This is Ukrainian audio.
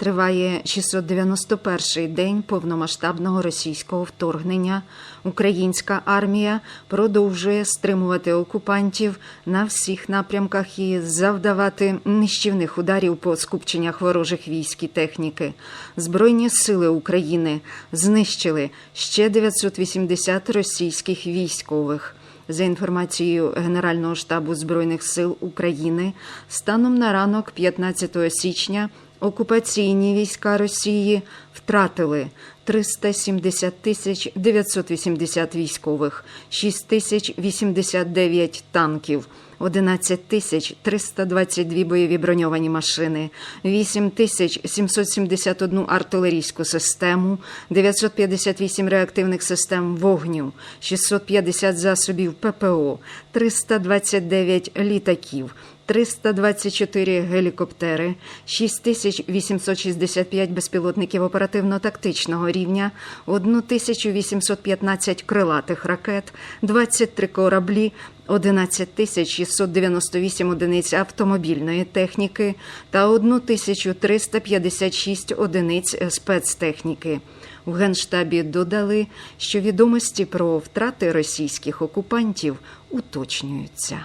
Триває 691-й день повномасштабного російського вторгнення. Українська армія продовжує стримувати окупантів на всіх напрямках і завдавати нищівних ударів по скупченнях ворожих військ і техніки. Збройні сили України знищили ще 980 російських військових. За інформацією Генерального штабу Збройних сил України, станом на ранок 15 січня окупаційні війська Росії втратили 370 тисяч 980 військових, 6 тисяч 89 танків, 11 тисяч 322 бойові броньовані машини, 8 тисяч 771 артилерійську систему, 958 реактивних систем вогню, 650 засобів ППО, 329 літаків, 324 гелікоптери, 6865 безпілотників оперативно-тактичного рівня, 1815 крилатих ракет, 23 кораблі, 11 698 одиниць автомобільної техніки та 1356 одиниць спецтехніки. У Генштабі додали, що відомості про втрати російських окупантів уточнюються.